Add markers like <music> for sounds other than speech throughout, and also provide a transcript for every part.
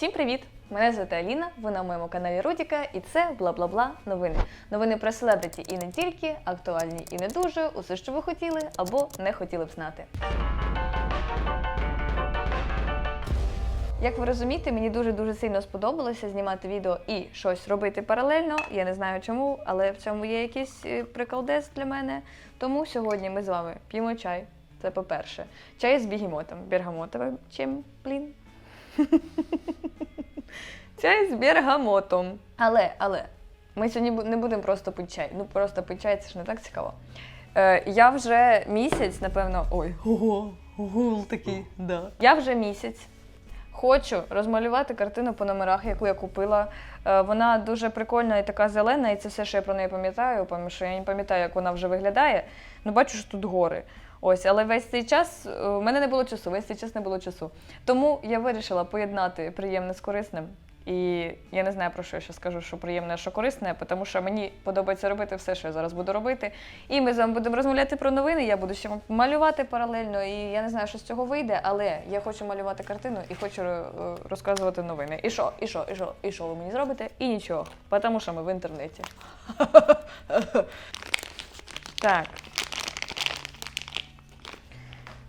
Всім привіт! Мене звати Аліна, ви на моєму каналі Рудіка, і це бла-бла-бла новини. Новини про селебриті і не тільки, актуальні і не дуже, усе, що ви хотіли або не хотіли б знати. Як ви розумієте, мені дуже-дуже сильно сподобалося знімати відео і щось робити паралельно. Я не знаю чому, але в цьому є якийсь е, приколдес для мене. Тому сьогодні ми з вами п'ємо чай. Це по-перше. Чай з бігемотом. Бергамотовим чим, блін. <laughs> Чай з бергамотом. Але, але, ми сьогодні не будемо просто пити чай. Ну, просто пити чай це ж не так цікаво. Е, я вже місяць, напевно, ой, ого, гул такий, да. Я вже місяць хочу розмалювати картину по номерах, яку я купила. Е, вона дуже прикольна і така зелена, і це все, що я про неї пам'ятаю, тому що я не пам'ятаю, як вона вже виглядає. Ну, бачу, що тут гори. Ось, але весь цей час е, у мене не було часу, весь цей час не було часу. Тому я вирішила поєднати приємне з корисним. І я не знаю про що я ще скажу, що приємне, що корисне, тому що мені подобається робити все, що я зараз буду робити. І ми з вами будемо розмовляти про новини. Я буду ще малювати паралельно, і я не знаю, що з цього вийде, але я хочу малювати картину і хочу е, розказувати новини. І що, і що, і що, і що ви мені зробите? І нічого, тому що ми в інтернеті. <laughs> Так.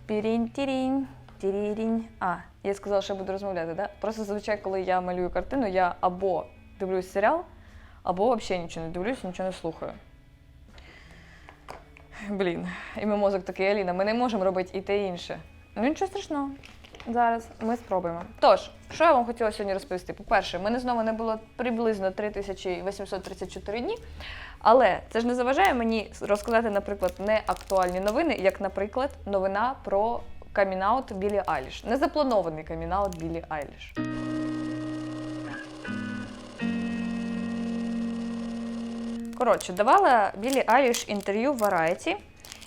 Пірінь-тірінь, тірінь. А, я сказала, що я буду розмовляти, да? Просто зазвичай, коли я малюю картину, я або дивлюсь серіал, або взагалі нічого не дивлюсь, нічого не слухаю. Блін, і мій мозок такий, Аліна, ми не можемо робити і те інше. Ну нічого страшного. Зараз ми спробуємо. Тож, що я вам хотіла сьогодні розповісти? По-перше, мене знову не було приблизно 3834 дні. Але це ж не заважає мені розказати, наприклад, не актуальні новини, як, наприклад, новина про камінаут Білі Айліш. Незапланований камінаут Білі Айліш. Коротше, давала Білі Айліш інтерв'ю в Variety,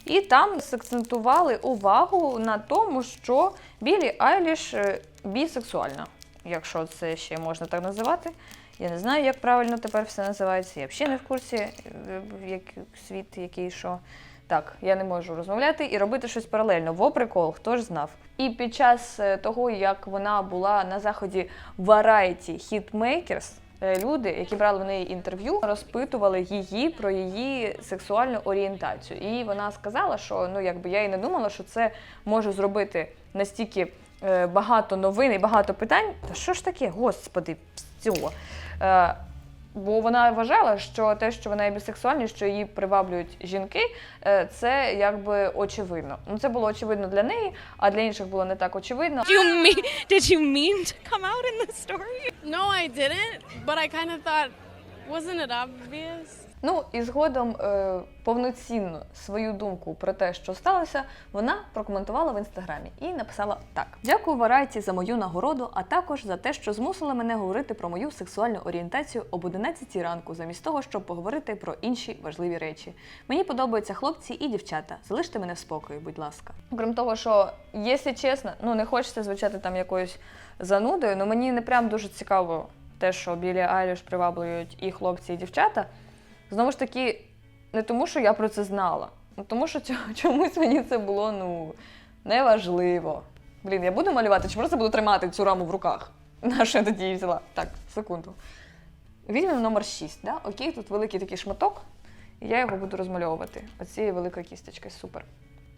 і там сакцентували увагу на тому, що Білі Айліш е, бісексуальна, якщо це ще можна так називати. Я не знаю, як правильно тепер все називається. Я взагалі не в курсі, е, як світ, який що. Так, я не можу розмовляти і робити щось паралельно. Во прикол, хто ж знав. І під час е, того, як вона була на заході Variety Hitmakers, люди, які брали в неї інтерв'ю, розпитували її про її сексуальну орієнтацію. І вона сказала, що ну якби я і не думала, що це може зробити настільки е, багато новин і багато питань. Та що ж таке, господи, цього. Е, Бо вона вважала, що те, що вона є бісексуальна, що її приваблюють жінки, е, це якби очевидно. Ну це було очевидно для неї, а для інших було не так очевидно. Did you mean did you mean to come out in the story? No, I didn't, but I kind of thought, wasn't it obvious? Ну і згодом е, повноцінно свою думку про те, що сталося, вона прокоментувала в інстаграмі і написала так: Дякую Варайті за мою нагороду, а також за те, що змусили мене говорити про мою сексуальну орієнтацію об 11 ранку, замість того, щоб поговорити про інші важливі речі. Мені подобаються хлопці і дівчата. Залиште мене в спокої, будь ласка. Крім того, що, якщо чесно, ну не хочеться звучати там якоюсь занудою, але мені не прям дуже цікаво те, що білі Айліш приваблюють і хлопці, і дівчата. Знову ж таки, не тому, що я про це знала, а тому, що <laughs> чомусь мені це було ну, неважливо. Блін, я буду малювати, чи просто буду тримати цю раму в руках? <laughs> На що я тоді її взяла? Так, секунду. Візьмемо номер 6, да? Окей, тут великий такий шматок, і я його буду розмальовувати. Оцією великою кісточкою. Супер.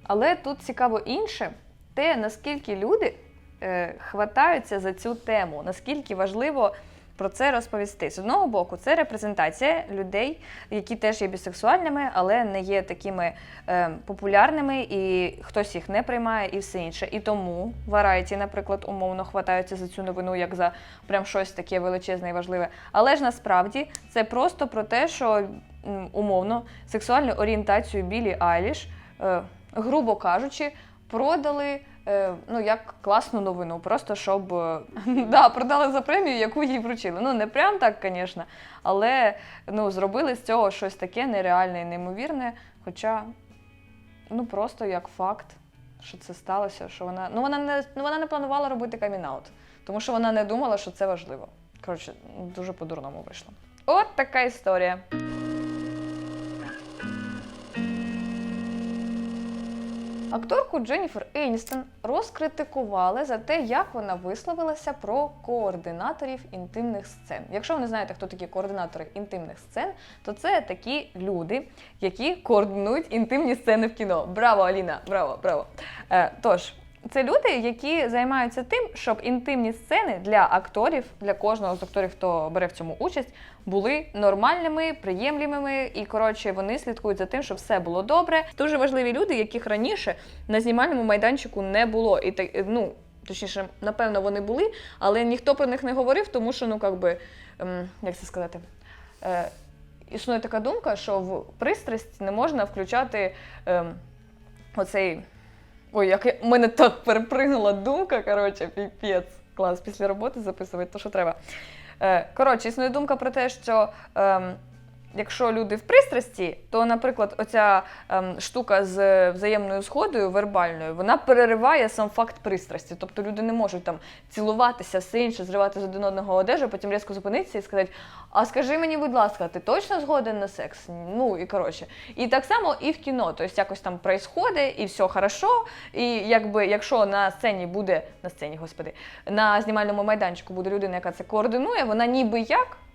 Але тут цікаво інше, те, наскільки люди е, хватаються за цю тему, наскільки важливо про це розповісти. З одного боку, це репрезентація людей, які теж є бісексуальними, але не є такими е, популярними, і хтось їх не приймає, і все інше. І тому Variety, наприклад, умовно хватаються за цю новину як за прям щось таке величезне і важливе. Але ж насправді це просто про те, що умовно сексуальну орієнтацію Білі Айліш, е, грубо кажучи, продали. е, Ну, як класну новину, просто щоб е, <laughs> да, продали за премію, яку їй вручили. Ну, не прям так, звісно, але ну, зробили з цього щось таке нереальне і неймовірне. Хоча, ну просто як факт, що це сталося, що вона. Ну, вона не, ну, вона не планувала робити камінаут, тому що вона не думала, що це важливо. Коротше, дуже по-дурному вийшло. От така історія. Акторку Дженніфер Еністон розкритикували за те, як вона висловилася про координаторів інтимних сцен. Якщо ви не знаєте, хто такі координатори інтимних сцен, то це такі люди, які координують інтимні сцени в кіно. Браво, Аліна! Браво, браво! Е, тож. Це люди, які займаються тим, щоб інтимні сцени для акторів, для кожного з акторів, хто бере в цьому участь, були нормальними, приємлімими, і коротше вони слідкують за тим, щоб все було добре. Дуже важливі люди, яких раніше на знімальному майданчику не було. І так, ну точніше, напевно, вони були, але ніхто про них не говорив, тому що ну як би, ем, як це сказати. Е, Існує така думка, що в пристрасть не можна включати ем, оцей. Ой, як я... мене так перепригнула думка, коротше, піпець. Клас, після роботи записувати, то що треба. Е, коротше, існує думка про те, що ем, якщо люди в пристрасті, то, наприклад, оця ем, штука з взаємною згодою вербальною, вона перериває сам факт пристрасті. Тобто люди не можуть там цілуватися, все інше, зривати з один одного одежу, потім різко зупинитися і сказати: А скажи мені, будь ласка, ти точно згоден на секс? Ну і коротше. І так само і в кіно. Тобто якось там происходить, і все хорошо. І якби якщо на сцені буде на сцені, господи, на знімальному майданчику буде людина, яка це координує, вона ніби як е,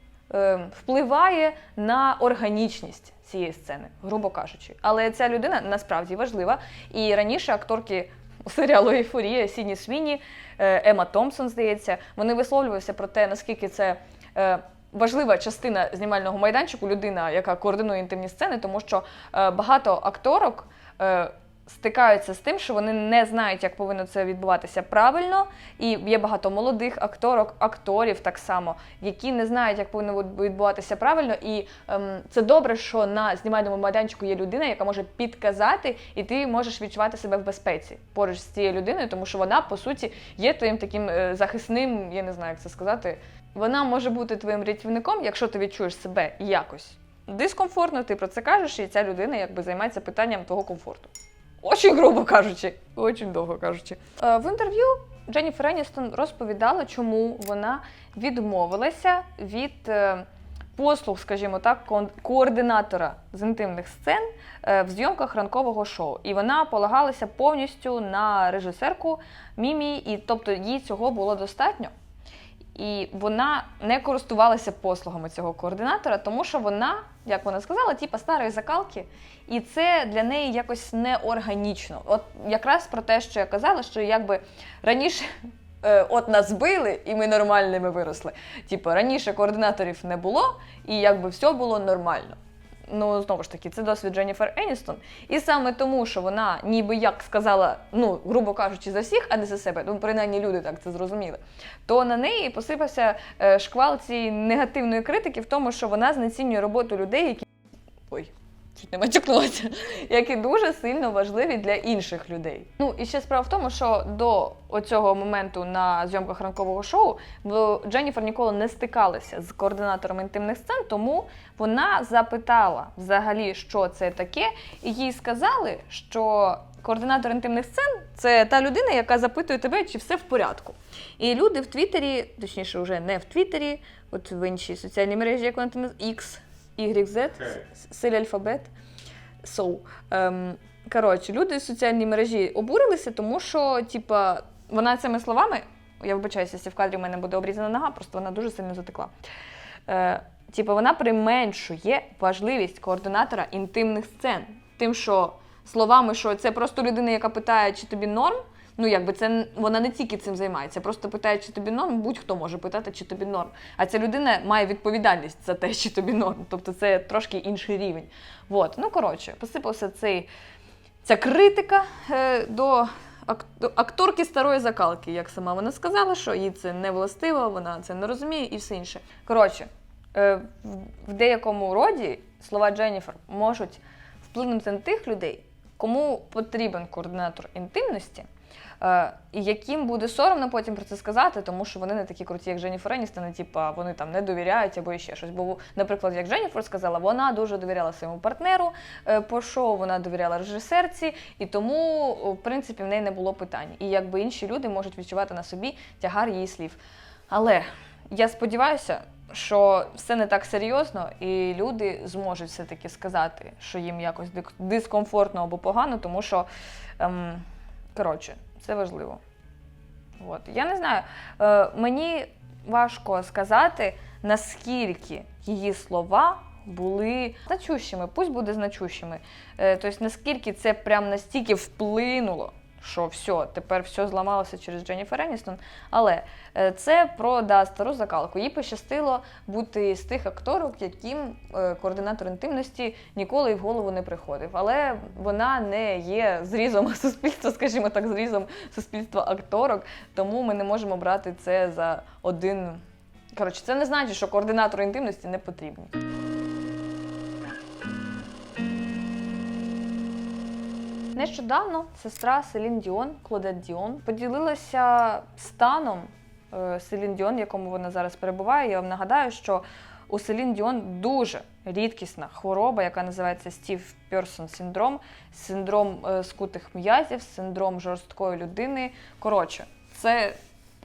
впливає на органічність цієї сцени, грубо кажучи. Але ця людина насправді важлива. І раніше акторки серіалу Ейфорія, Сідні Свіні, е, Ема Томпсон, здається, вони висловлювалися про те, наскільки це. е, Важлива частина знімального майданчику людина, яка координує інтимні сцени, тому що е, багато акторок стикаються з тим, що вони не знають, як повинно це відбуватися правильно. І є багато молодих акторок, акторів так само, які не знають, як повинно відбуватися правильно. І ем, це добре, що на знімальному майданчику є людина, яка може підказати, і ти можеш відчувати себе в безпеці поруч з цією людиною, тому що вона, по суті, є твоїм таким е, захисним, я не знаю, як це сказати. Вона може бути твоїм рятівником, якщо ти відчуєш себе якось дискомфортно, ти про це кажеш, і ця людина якби займається питанням твого комфорту. Очень грубо кажучи, очень довго кажучи. Е, В інтерв'ю Дженніфер Еністон розповідала, чому вона відмовилася від е, послуг, скажімо так, координатора з інтимних сцен е, в зйомках ранкового шоу. І вона полагалася повністю на режисерку Мімі, і тобто їй цього було достатньо. І вона не користувалася послугами цього координатора, тому що вона, як вона сказала, типа старої закалки, і це для неї якось неорганічно. От якраз про те, що я казала, що якби раніше. <laughs> е, От нас били, і ми нормальними виросли. Типу, раніше координаторів не було, і якби все було нормально. Ну, знову ж таки, це досвід Дженніфер Еністон. І саме тому, що вона ніби як сказала, ну, грубо кажучи, за всіх, а не за себе, ну, принаймні люди так це зрозуміли, то на неї посипався е, шквал цієї негативної критики в тому, що вона знецінює роботу людей, які. Ой. Чуть не матюкнулася, <laughs> які дуже сильно важливі для інших людей. Ну і ще справа в тому, що до оцього моменту на зйомках ранкового шоу Дженніфер ніколи не стикалася з координатором інтимних сцен, тому вона запитала взагалі, що це таке, і їй сказали, що координатор інтимних сцен це та людина, яка запитує тебе, чи все в порядку. І люди в Твіттері, точніше, вже не в Твіттері, от в іншій соціальній мережі, як вона там X, YZ, силь алфабет. So. Ем, коротше, люди з соціальній мережі обурилися, тому що, типа, вона цими словами, я вибачаюся, якщо в кадрі в мене буде обрізана нога, просто вона дуже сильно затекла. Е, типа, вона применшує важливість координатора інтимних сцен. Тим, що словами, що це просто людина, яка питає, чи тобі норм. Ну, якби це вона не тільки цим займається, просто питає, чи тобі норм, будь-хто може питати, чи тобі норм. А ця людина має відповідальність за те, чи тобі норм. Тобто це трошки інший рівень. Вот. Ну, коротше, посипався цей, ця критика е, до, акторки старої закалки, як сама вона сказала, що їй це не властиво, вона це не розуміє і все інше. Коротше, е, в- деякому роді слова Дженніфер можуть вплинути на тих людей, кому потрібен координатор інтимності, і яким буде соромно потім про це сказати, тому що вони не такі круті, як Дженніфер Еністон, і, типа вони там не довіряють або ще щось. Бо, наприклад, як Дженніфер сказала, вона дуже довіряла своєму партнеру е, по шоу, вона довіряла режисерці, і тому, в принципі, в неї не було питань. І якби інші люди можуть відчувати на собі тягар її слів. Але я сподіваюся, що все не так серйозно, і люди зможуть все-таки сказати, що їм якось дискомфортно або погано, тому що, ем, коротше, це важливо. От. Я не знаю, е, мені важко сказати, наскільки її слова були значущими, пусть буде значущими. Е, тобто, наскільки це прям настільки вплинуло, що все, тепер все зламалося через Дженніфер Еністон. Але е, це про да, стару закалку. Їй пощастило бути з тих акторок, яким е, координатор інтимності ніколи й в голову не приходив. Але вона не є зрізом <laughs> суспільства, скажімо так, зрізом суспільства акторок, тому ми не можемо брати це за один. Коротше, це не значить, що координатори інтимності не потрібні. Нещодавно сестра Селін Діон, Клодет Діон, поділилася станом е, Селін Діон, в якому вона зараз перебуває. Я вам нагадаю, що у Селін Діон дуже рідкісна хвороба, яка називається Стів Персон синдром, синдром е, скутих м'язів, синдром жорсткої людини. Коротше, це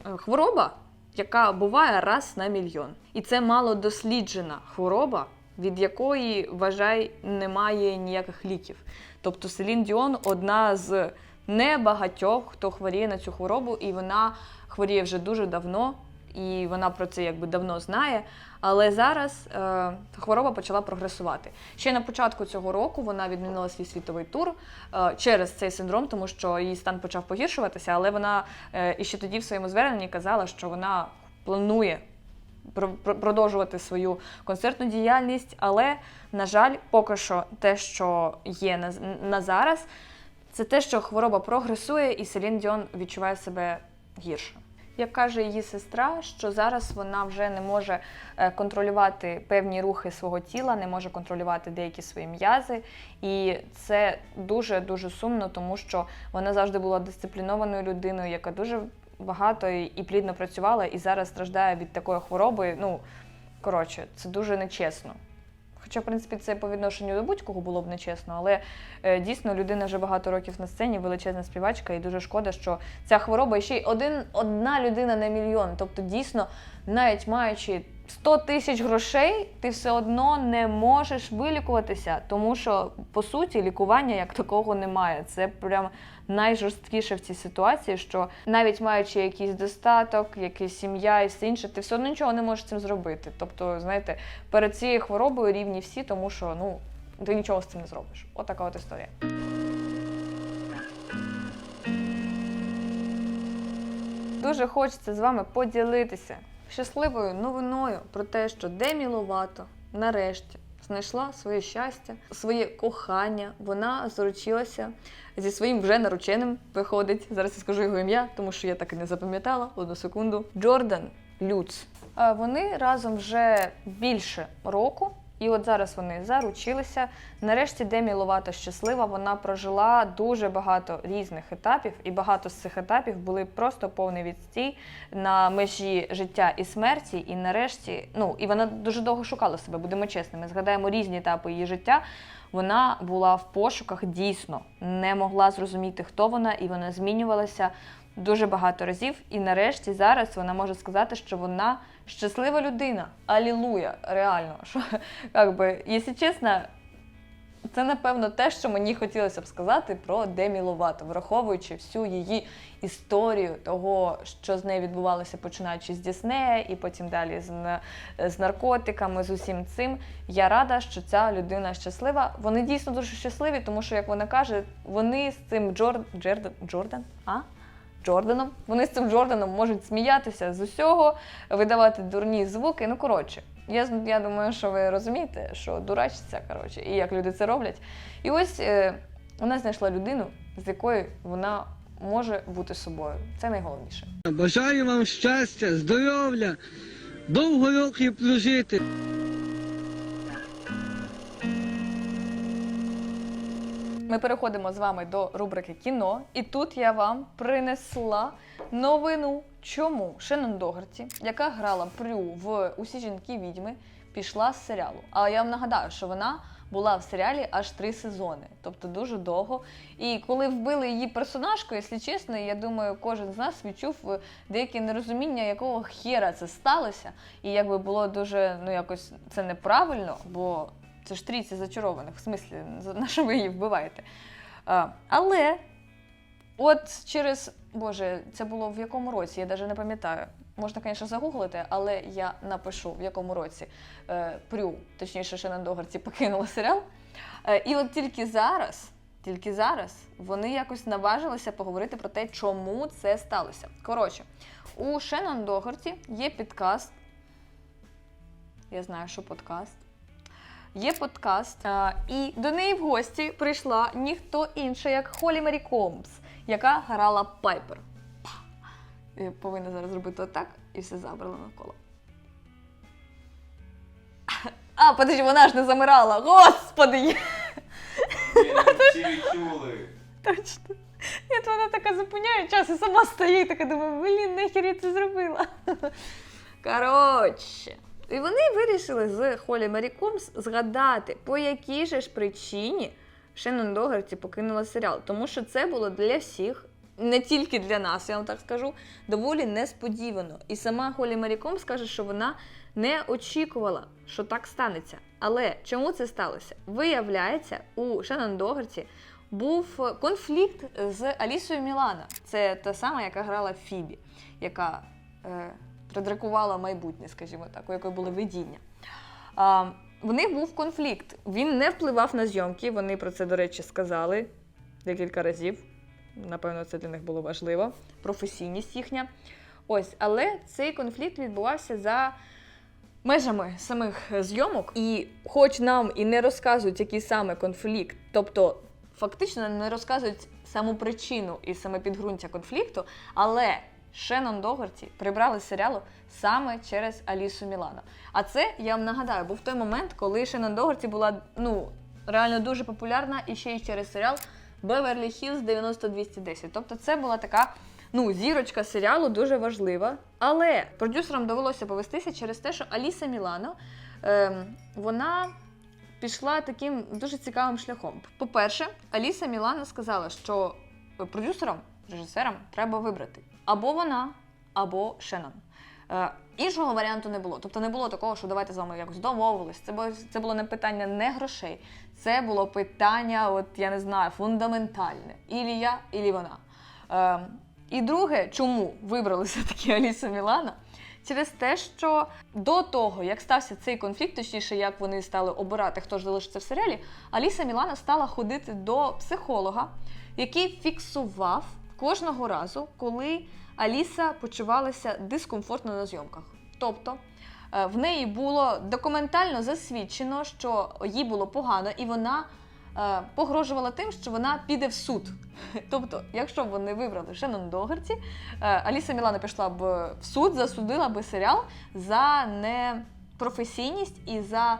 е, хвороба, яка буває раз на мільйон. І це малодосліджена хвороба, від якої, вважай, немає ніяких ліків. Тобто Селін Діон одна з небагатьох, хто хворіє на цю хворобу, і вона хворіє вже дуже давно, і вона про це якби давно знає. Але зараз е, хвороба почала прогресувати. Ще на початку цього року вона відмінила свій світовий тур е, через цей синдром, тому що її стан почав погіршуватися, але вона е, і ще тоді в своєму зверненні казала, що вона планує продовжувати свою концертну діяльність, але, на жаль, поки що те, що є на, на зараз, це те, що хвороба прогресує, і Селін Діон відчуває себе гірше. Як каже її сестра, що зараз вона вже не може е, контролювати певні рухи свого тіла, не може контролювати деякі свої м'язи. І це дуже дуже сумно, тому що вона завжди була дисциплінованою людиною, яка дуже багато і плідно працювала, і зараз страждає від такої хвороби. Ну коротше, це дуже нечесно. Хоча, в принципі, це по відношенню до будь-кого було б нечесно, але е, дійсно людина вже багато років на сцені, величезна співачка, і дуже шкода, що ця хвороба ще й один, одна людина на мільйон. Тобто, дійсно, навіть маючи 100 тисяч грошей, ти все одно не можеш вилікуватися, тому що по суті лікування як такого немає. Це прям найжорсткіше в цій ситуації, що навіть маючи якийсь достаток, якась сім'я і все інше, ти все одно нічого не можеш цим зробити. Тобто, знаєте, перед цією хворобою рівні всі, тому що ну ти нічого з цим не зробиш. Отака от історія. Дуже хочеться з вами поділитися щасливою новиною про те, що Демі Ловато нарешті знайшла своє щастя, своє кохання. Вона заручилася зі своїм вже нарученим. Виходить, зараз я скажу його ім'я, тому що я так і не запам'ятала. Одну секунду. Джордан Люц. Вони разом вже більше року. І от зараз вони заручилися. Нарешті Демі Ловато щаслива. Вона прожила дуже багато різних етапів, і багато з цих етапів були просто повний відстій на межі життя і смерті. І нарешті, ну і вона дуже довго шукала себе, будемо чесними. Згадаємо різні етапи її життя. Вона була в пошуках дійсно, не могла зрозуміти, хто вона, і вона змінювалася дуже багато разів. І нарешті зараз вона може сказати, що вона щаслива людина. Алілуя, реально. <laughs> Що, як би, якщо чесно, це напевно те, що мені хотілося б сказати про Демі Ловато, враховуючи всю її історію того, що з нею відбувалося, починаючи з Діснея і потім далі з, з наркотиками, з усім цим. Я рада, що ця людина щаслива. Вони дійсно дуже щасливі, тому що, як вона каже, вони з цим Джор... Джердан... Джордан? А? Джорданом. Вони з цим Джорданом можуть сміятися з усього, видавати дурні звуки. Ну, коротше, я, я думаю, що ви розумієте, що дурачиться, коротше, і як люди це роблять. І ось е, вона знайшла людину, з якою вона може бути собою. Це найголовніше. Бажаю вам щастя, здоров'я, довго років прожити. Ми переходимо з вами до рубрики кіно, і тут я вам принесла новину. Чому Шеннон Догарті, яка грала Прю в усі жінки відьми, пішла з серіалу. Але я вам нагадаю, що вона була в серіалі аж три сезони, тобто дуже довго. І коли вбили її персонажку, якщо чесно, я думаю, кожен з нас відчув е, деяке нерозуміння, якого хера це сталося. І якби було дуже ну якось це неправильно, бо це ж трійці зачарованих, в смислі, на що ви її вбиваєте? Але от через Боже, це було в якому році? Я навіть не пам'ятаю. Можна, звісно, загуглити, але я напишу, в якому році е, Прю, точніше, Шенен Догарті покинула серіал. Е, і от тільки зараз, тільки зараз вони якось наважилися поговорити про те, чому це сталося. Коротше, у Шенон Догарті є підкаст. Я знаю, що подкаст. Є подкаст, а, і до неї в гості прийшла ніхто інша, як Холі Мері Комбс, яка грала Пайпер. Я повинна зараз зробити отак і все забрала навколо. А, подожди, вона ж не замирала. Господи! <laughs> Всі відчули. Точно. То вона така зупиняє час і сама стоїть, така думаю, блін, нахер я це зробила. <laughs> Коротше. І вони вирішили з Холі Мері Комс згадати, по якій же ж причині Шеннон Догарті покинула серіал. Тому що це було для всіх, не тільки для нас, я вам так скажу, доволі несподівано. І сама Холі Мері Комс каже, що вона не очікувала, що так станеться. Але чому це сталося? Виявляється, у Шеннон Догарті був конфлікт з Алісою Мілана. Це та сама, яка грала Фібі, яка е, предрикувала майбутнє, скажімо так, у якої були видіння. А, в них був конфлікт. Він не впливав на зйомки. Вони про це, до речі, сказали декілька разів. Напевно, це для них було важливо. Професійність їхня. Ось, але цей конфлікт відбувався за межами самих зйомок. І хоч нам і не розказують, який саме конфлікт, тобто фактично не розказують саму причину і саме підґрунтя конфлікту, але Шеннон Догарті прибрали з серіалу саме через Алісу Мілано. А це, я вам нагадаю, був той момент, коли Шеннон Догарті була ну, реально дуже популярна і ще й через серіал Беверлі Хілз 90210. Тобто це була така ну, зірочка серіалу дуже важлива. Але продюсерам довелося повестися через те, що Аліса Мілано ем, вона пішла таким дуже цікавим шляхом. По-перше, Аліса Мілано сказала, що продюсерам, режисерам треба вибрати або вона, або Шеннон. Е, іншого варіанту не було. Тобто не було такого, що давайте з вами якось домовились. Це було, це було не питання не грошей, це було питання, от я не знаю, фундаментальне. Ілі я, ілі вона. Е, і друге, чому вибрали все-таки Алісу Мілана? Через те, що до того, як стався цей конфлікт, точніше, як вони стали обирати, хто ж залишиться в серіалі, Аліса Мілана стала ходити до психолога, який фіксував кожного разу, коли Аліса почувалася дискомфортно на зйомках. Тобто е, в неї було документально засвідчено, що їй було погано, і вона е, погрожувала тим, що вона піде в суд. <laughs> Тобто, якщо б вони вибрали Шеннон Догарті, е, Аліса Мілана пішла б в суд, засудила би серіал за непрофесійність і за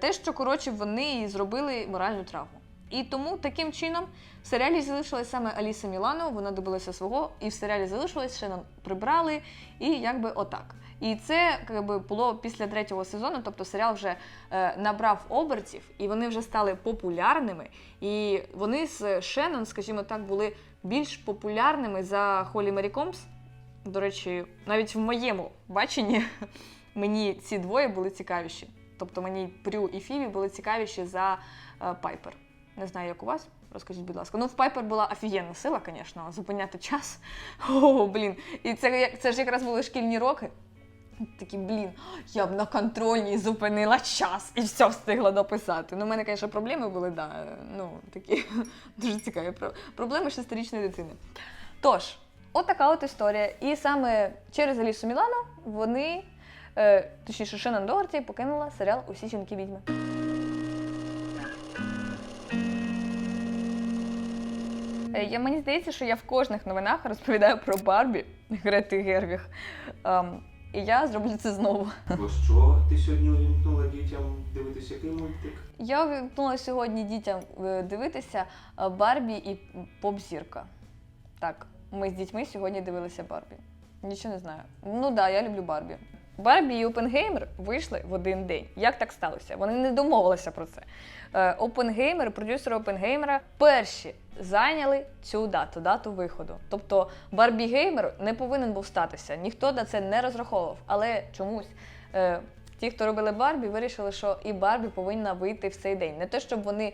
те, що коротше вони зробили моральну травму. І тому таким чином в серіалі залишилась саме Аліса Мілано, вона добилася свого, і в серіалі залишилась, Шеннон прибрали, і якби отак. І це якби було після третього сезону, тобто серіал вже е, набрав обертів, і вони вже стали популярними. І вони з Шеннон, скажімо так, були більш популярними за Холі Мері Комс. До речі, навіть в моєму баченні <laughs> мені ці двоє були цікавіші. Тобто мені Прю і Фіві були цікавіші за е, Пайпер. Не знаю, як у вас. Розкажіть, будь ласка. Ну, в Пайпер була офігенна сила, звісно, зупиняти час. <laughs> О, блін. І це, це ж якраз були шкільні роки. Такі, блін, я б на контрольній зупинила час і все встигла дописати. Ну, у мене, звісно, проблеми були, да, ну, такі <laughs> дуже цікаві про- проблеми шестирічної дитини. Тож, от така от історія. І саме через Алісу Мілано вони, е, точніше, Шеннон Догарті покинула серіал Усі жінки відьми. Е, Я, мені здається, що я в кожних новинах розповідаю про Барбі <laughs> Грети Гервіг. Ем, і я зроблю це знову. Бо <laughs> що ти сьогодні увімкнула дітям дивитися який мультик? Я увімкнула сьогодні дітям е, дивитися е, Барбі і поп-зірка. Так, ми з дітьми сьогодні дивилися Барбі. Нічого не знаю. Ну так, да, я люблю Барбі. Барбі і Опенгеймер вийшли в один день. Як так сталося? Вони не домовилися про це. Е, Опенгеймер, продюсери Опенгеймера перші зайняли цю дату, дату виходу. Тобто Барбі Геймер не повинен був статися. Ніхто на це не розраховував. Але чомусь е, ті, хто робили Барбі, вирішили, що і Барбі повинна вийти в цей день. Не те, щоб вони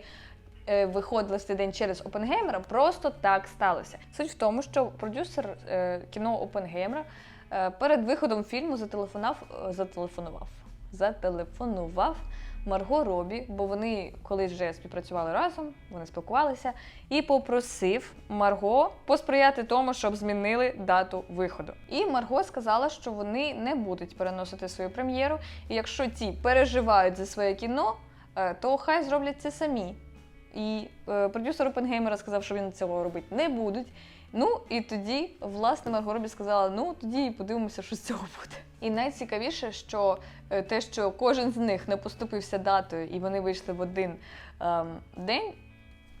е, виходили цей день через Опенгеймера, просто так сталося. Суть в тому, що продюсер е, кіно Опенгеймера перед виходом фільму зателефонував, зателефонував, зателефонував Марго Робі, бо вони колись вже співпрацювали разом, вони спілкувалися, і попросив Марго посприяти тому, щоб змінили дату виходу. І Марго сказала, що вони не будуть переносити свою прем'єру. І якщо ті переживають за своє кіно, е, то хай зроблять це самі. І е, продюсер Опенгеймера сказав, що він цього робити не будуть. Ну і тоді, власне, Марго Робі сказала: ну тоді і подивимося, що з цього буде. І найцікавіше, що е, те, що кожен з них не поступився датою, і вони вийшли в один ем, день.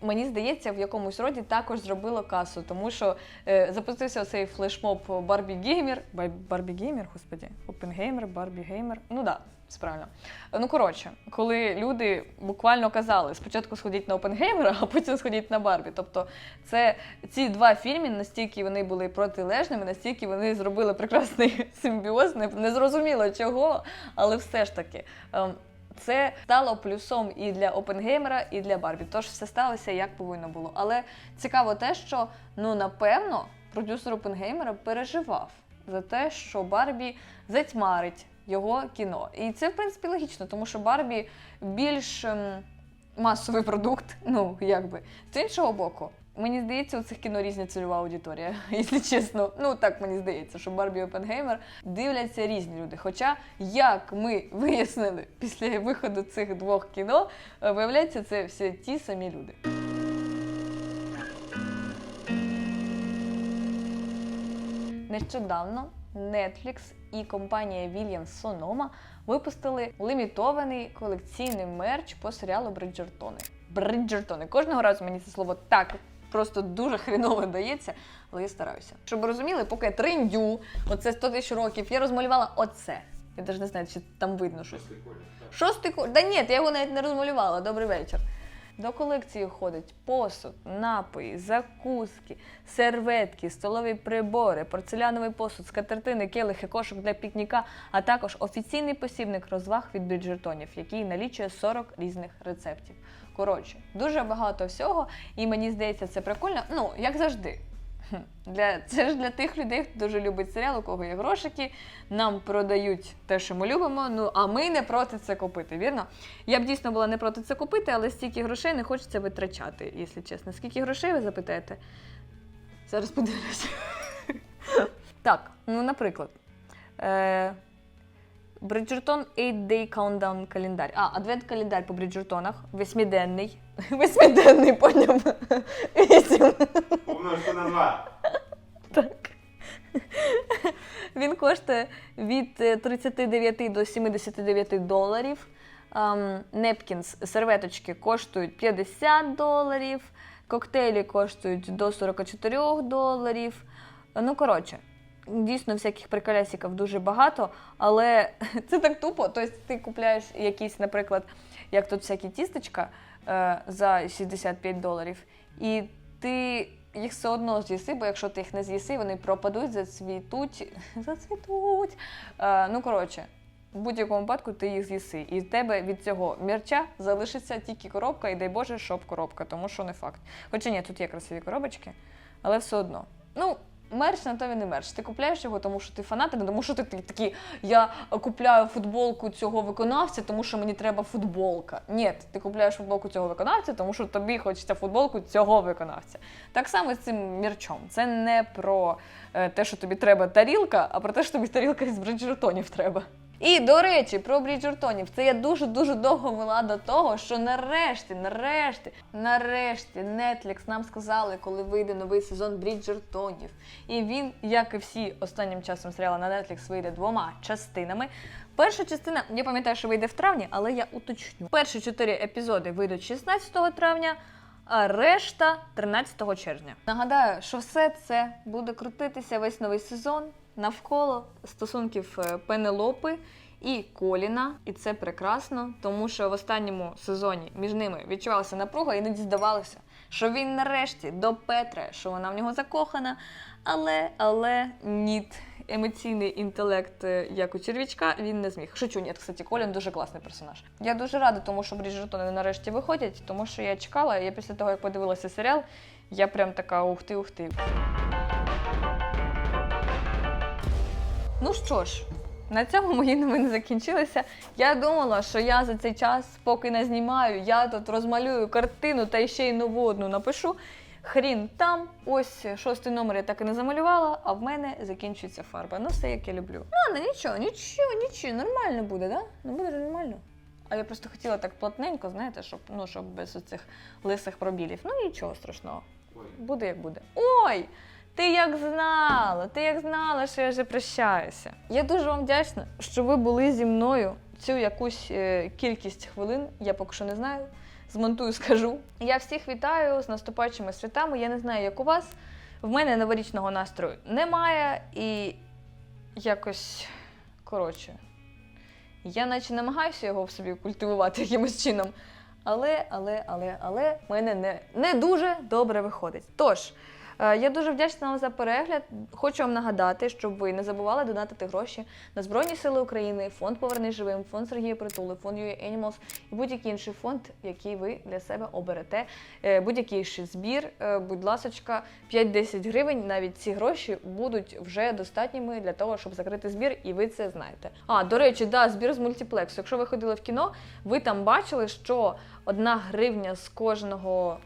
Мені здається, в якомусь роді також зробило касу, тому що е, запустився цей флешмоб Барбі Геймер. Барбі Геймер, господі, Опенгеймер, Барбі Геймер. Ну да, все правильно. Ну коротше, коли люди буквально казали, спочатку сходіть на Опенгеймера, а потім сходіть на Барбі. Тобто, це ці два фільми настільки вони були протилежними, настільки вони зробили прекрасний <laughs> симбіоз, не, не зрозуміло чого, але все ж таки. ем, це стало плюсом і для Опенгеймера, і для Барбі. Тож все сталося як повинно було. Але цікаво те, що ну напевно продюсер Опенгеймера переживав за те, що Барбі затьмарить його кіно. І це в принципі логічно, тому що Барбі більш ем, масовий продукт. <laughs> Ну якби з іншого боку. Мені здається, у цих кіно різна цільова аудиторія, <laughs> якщо чесно. Ну так мені здається, що Барбі і Опенгеймер дивляться різні люди. Хоча, як ми <laughs> вияснили після виходу цих двох кіно, е, виявляється, це всі ті самі люди. Нещодавно Netflix і компанія Williams Sonoma випустили лімітований колекційний мерч по серіалу Бриджертони. Бриджертони. Кожного разу мені це слово так просто дуже хреново дається, але я стараюся. Щоб ви розуміли, поки я трендю, оце 100 тисяч років, я розмалювала оце. Я навіть не знаю, чи там видно щось. Шостий колір. Да ні, я його навіть не розмалювала. Добрий вечір. До колекції входить посуд, напої, закуски, серветки, столові прибори, порцеляновий посуд, скатертини, келихи, кошик для пікніка, а також офіційний посібник розваг від бюджетонів, який налічує 40 різних рецептів. Коротше, дуже багато всього, і мені здається, це прикольно. Ну, як завжди. Для, це ж для тих людей, хто дуже любить серіал, у кого є грошики, нам продають те, що ми любимо. Ну а ми не проти це купити, вірно? Я б дійсно була не проти це купити, але стільки грошей не хочеться витрачати, якщо чесно. Скільки грошей ви запитаєте? Зараз подивлюся. <laughs> так, ну, наприклад. Е- Бриджертон 8-day countdown календар. А, адвент-календар по Бриджертонах. Восьмиденний. <laughs> Восьмиденний, поняв. <laughs> Вісім. Умножити на два. Так. Він коштує від е, 39 до 79 доларів. Непкінс, серветочки коштують 50 доларів, коктейлі коштують до 44 доларів. Ну, коротше, дійсно всяких приколясиків дуже багато, але <laughs> це так тупо. Тобто ти купляєш якісь, наприклад, як тут всякі тістечка е, за 65 доларів, і ти їх все одно з'їси, бо якщо ти їх не з'їси, вони пропадуть, зацвітуть. <laughs> Зацвітуть. Е, ну, коротше, в будь-якому випадку ти їх з'їси. І в тебе від цього мерча залишиться тільки коробка, і дай Боже, щоб коробка, тому що не факт. Хоча ні, тут є красиві коробочки, але все одно. Ну, мерч на то він не мерч. Ти купляєш його, тому що ти фанат, не тому що ти такий, я купляю футболку цього виконавця, тому що мені треба футболка. Ні, ти купляєш футболку цього виконавця, тому що тобі хочеться футболку цього виконавця. Так само з цим мерчом. Це не про е, те, що тобі треба тарілка, а про те, що тобі тарілка із бриджертонів треба. І до речі, про Бріджертонів. Це я дуже дуже довго вела до того, що нарешті, нарешті, нарешті Netflix нам сказали, коли вийде новий сезон Бріджертонів. І він, як і всі останнім часом серіали на Netflix, вийде двома частинами. Перша частина, я пам'ятаю, що вийде в травні, але я уточню. Перші чотири епізоди вийдуть 16 травня. А решта 13 червня. Нагадаю, що все це буде крутитися весь новий сезон навколо стосунків е, Пенелопи і Коліна, і це прекрасно, тому що в останньому сезоні між ними відчувалася напруга, і іноді здавалося, що він нарешті до Петра, що вона в нього закохана. Але, але ніт, емоційний інтелект, е, як у черв'ячка, він не зміг. Шучу, ні, кстати, Колін дуже класний персонаж. Я дуже рада, тому що Бріджертони нарешті виходять, тому що я чекала, я після того, як подивилася серіал, я прям така ух ти, ух ти. Ну що ж, на цьому мої новини закінчилися. Я думала, що я за цей час, поки не знімаю, я тут розмалюю картину та ще й нову одну напишу. Хрін там, ось шостий номер я так і не замалювала, а в мене закінчується фарба. Ну, все як я люблю. Ну, ну нічого, нічого, нічого, нормально буде, да? Ну буде нормально. А я просто хотіла так плотненько, знаєте, щоб, ну, щоб без оцих лисих пробілів. Ну нічого страшного. Буде як буде. Ой! Ти як знала, ти як знала, що я вже прощаюся. Я дуже вам вдячна, що ви були зі мною цю якусь е, кількість хвилин. Я поки що не знаю. Змонтую, <laughs> скажу. Я всіх вітаю з наступаючими святами. Я не знаю, як у вас. В мене новорічного настрою немає і якось коротше. Я наче намагаюся його в собі культивувати <laughs> якимось чином. Але, але, але, але в мене не, не дуже добре виходить. Тож, я дуже вдячна вам за перегляд. Хочу вам нагадати, щоб ви не забували донатити гроші на Збройні Сили України, фонд Повернись живим, фонд Сергія Притули, фонд UA Animals і будь-який інший фонд, який ви для себе оберете. Е, Будь-який інший збір, е, будь ласочка, 5-10 гривень. Навіть ці гроші будуть вже достатніми для того, щоб закрити збір, і ви це знаєте. А, до речі, да, збір з мультиплексу. Якщо ви ходили в кіно, ви там бачили, що одна гривня з кожного.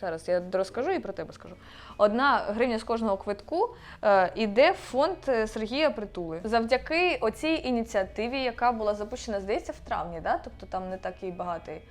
Зараз я розкажу і про тебе скажу. Одна гривня з кожного квитку е, іде в фонд е, Сергія Притули. Завдяки оцій ініціативі, яка була запущена, здається, в травні, да? тобто там не такий багатий.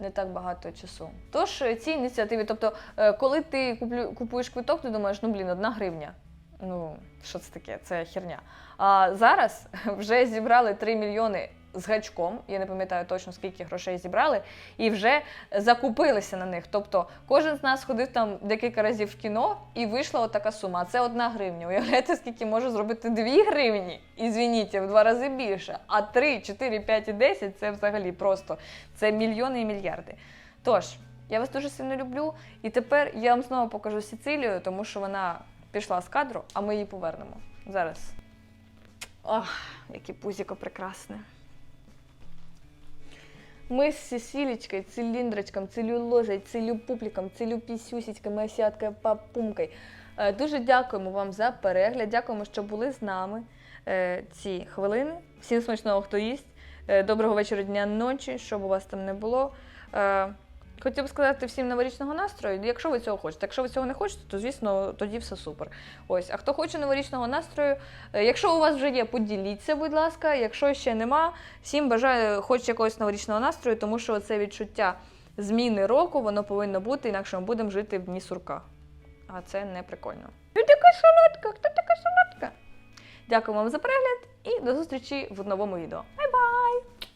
Не так багато часу. Тож е, цій ініціативі, тобто, е, коли ти куплю, купуєш квиток, ти думаєш, ну блін, одна гривня. Ну, що це таке? Це херня. А зараз <laughs> вже зібрали 3 мільйони з гачком. Я не пам'ятаю точно скільки грошей зібрали, і вже закупилися на них. Тобто кожен з нас ходив там декілька разів в кіно і вийшла отака сума. Це одна гривня. Уявляєте, скільки може зробити 2 гривні? І звініть, в два рази більше. А 3, 4, 5 і 10 це взагалі просто це мільйони і мільярди. Тож, я вас дуже сильно люблю. І тепер я вам знову покажу Сицилію, тому що вона пішла з кадру, а ми її повернемо. Зараз. Ох, яке пузіко прекрасне. Ми з Сесілечкою, циліндрочком, целюлозою, целюпупліком, целюпісюсічками, осяткою, папумкою. Е, Дуже дякуємо вам за перегляд. Дякуємо, що були з нами е, ці хвилини. Всім смачного, хто їсть. Е, Доброго вечора, дня, ночі, щоб у вас там не було. Хотів би сказати всім новорічного настрою, якщо ви цього хочете. Якщо ви цього не хочете, то звісно тоді все супер. Ось, а хто хоче новорічного настрою, е, якщо у вас вже є, поділіться, будь ласка. Якщо ще нема, всім бажаю хоч якогось новорічного настрою, тому що це відчуття зміни року, воно повинно бути, інакше ми будемо жити в дні сурка. А це не прикольно. Хто така солодка? Хто така солодка? Дякую вам за перегляд і до зустрічі в новому відео. Бай-бай!